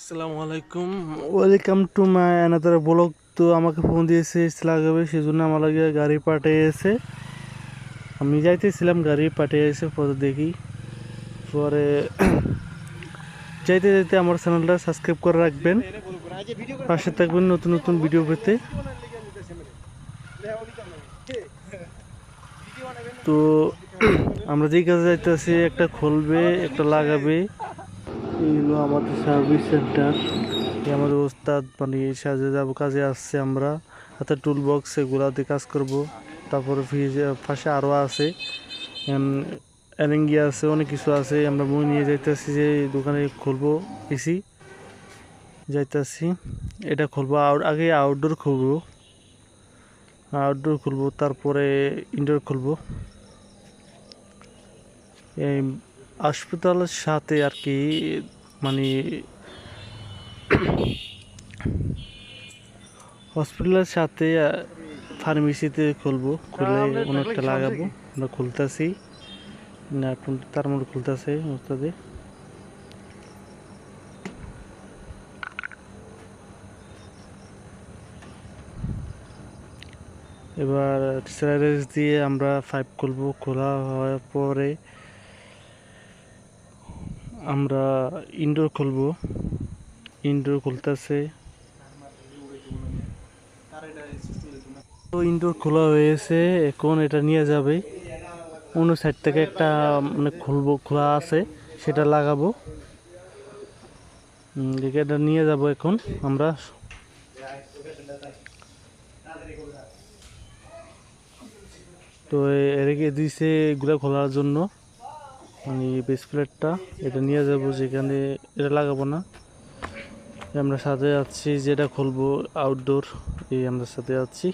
আসসালামু আলাইকুম। Welcome to my another blog তো আমাকে ফোন দিয়েছে, লাগাবে সেই জন্য আমার লাগে গাড়ি পাঠিয়েছে। আমি যাইতেছিলাম, গাড়ি পাঠিয়েছে, পরে দেখি। পরে যাইতে যাইতে আমার চ্যানেলটা সাবস্ক্রাইব করে রাখবেন। পাশে থাকবেন নতুন নতুন ভিডিও পেতে। তো আমরা যেই কাজে যাইতেছি, একটা খুলবে, একটা লাগাবে। এগুলো আমাদের সার্ভিস সেন্টার আমাদের ওস্তাদ মানে সাজে যাব কাজে আসছে আমরা। হাতে টুল বক্স এগুলাতে কাজ করব। তারপরে পাশে আরও আছে। অ্যারেঙ্গি আছে, অনেক কিছু আছে। আমরা বই নিয়ে যাইতেছি যে দোকানে খুলবো এসি। যাইতেছি। এটা খুলবো আউট আগে আউটডোর খুলবো। আউটডোর খুলবো, তারপরে ইনডোর খুলবো। হাসপাতালের সাথে আর কি মানে হসপিটালের সাথে ফার্মেসিতে খুলবো খুলে অনেকটা লাগাবো আমরা খুলতেছি। না তার মধ্যে খুলতেছে ওস্তাদে এবার স্যালারিজ দিয়ে আমরা ফাইভ খুলবো খোলা হওয়ার পরে আমরা ইনডোর খুলবো। ইনডোর খুলতেছে। তো ইনডোর খোলা হয়েছে, এখন এটা নিয়ে যাবে। অন্য সাইড থেকে একটা মানে খুলবো, খোলা আছে, সেটা লাগাবো। এটা নিয়ে যাব এখন আমরা। তো এদিকে দিছে এগুলো খোলার জন্য। মানে বেস প্লেটটা এটা নিয়ে যাব যেখানে এটা লাগাবো না। আমরা সাথে যাচ্ছি যেটা খুলবো আউটডোর এই আমরা সাথে যাচ্ছি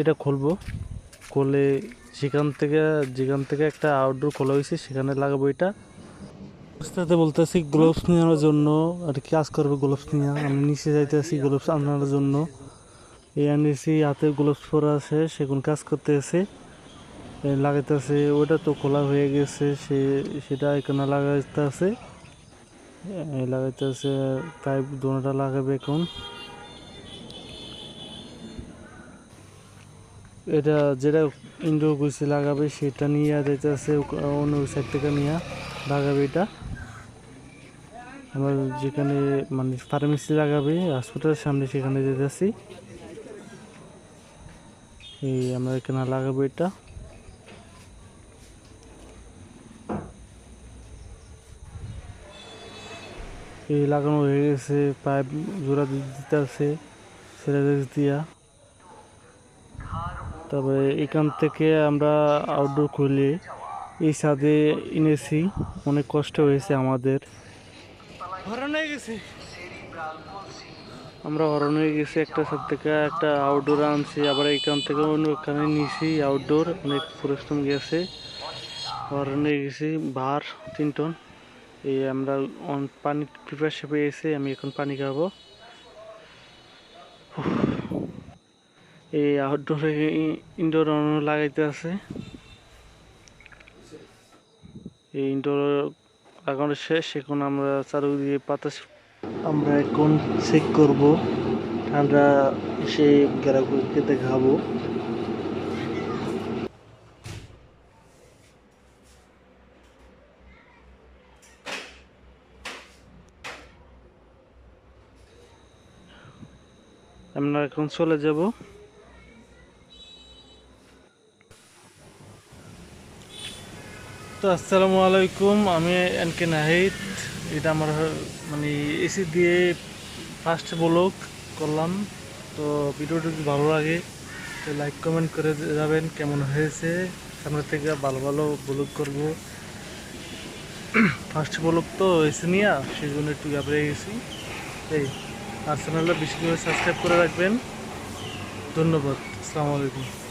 এটা খুলবো, খুলে সেখান থেকে, যেখান থেকে একটা আউটডোর খোলা হয়েছে, সেখানে লাগাবো এটা। রাস্তাতে বলতেছি গ্লোভস নেওয়ার জন্য, আর কি কাজ করবে গ্লোভস নিয়ে। আমি নিচে যাইতেছি গ্লোভস আনার জন্য। এই আনিছি হাতে গ্লোভস পরা আছে, সেগুন কাজ করতে আছে লাগাইতেছে ওটা তো খোলা হয়ে গেছে, সে, সেটা এখানে লাগাইতে আছে লাগাইতেছে পাইপ দোনোটা লাগাবে এখন। এটা যেটা ইন্ডোর গুছি লাগাবে, সেটা নিয়ে যাইতেছে, অন্য সাইড থেকে নিয়ে লাগাবে এটা। আমরা যেখানে মানে ফার্মেসি লাগাবে হসপিটালের সামনে সেখানে যেতেছি এই আমরা এখানে লাগাবো এটা? এই লাগানো হয়ে গেছে পাইপ জোড়া দিতে আছে সিরাজ দিয়া তারপরে এখান থেকে আমরা আউটডোর খুলে এই ছাদে এনেছি। অনেক কষ্ট হয়েছে আমাদের। গেছে। আমরা হরণ হয়ে গেছি একটা ছাদ থেকে, একটা আউটডোর আনছি, আবার এখান থেকে অন্য এখানে নিয়েছি আউটডোর অনেক পরিশ্রম গেছে। হরণ হয়ে গেছি, বার, তিন টন। এই আমরা পানি প্রিপারেশন এসে আমি এখন পানি খাব। এই আউটডোরে ইনডোর অরণ্য লাগাইতে আছে। এই ইনডোর লাগানো শেষ, এখন আমরা চারুদিকে বাতাস আমরা এখন চেক করব। আমরা সেই গ্রাহককে দেখাবো। আমরা এখন চলে যাব। তো আসসালামু আলাইকুম, আমি এন কে নাহিদ। এটা আমার মানে এসি দিয়ে ফার্স্ট ব্লগ করলাম। তো ভিডিওটা যদি ভালো লাগে, তো লাইক কমেন্ট করে যাবেন কেমন হয়েছে। সামনে থেকে ভালো ভালো ব্লগ করব। ফার্স্ট ব্লগ তো এসি নিয়ে, সেই জন্য একটু ঘাবড়ে গেছি। এই, আর চ্যানেলটা বেশি করে সাবস্ক্রাইব করে রাখবেন। ধন্যবাদ। আসসালামু আলাইকুম।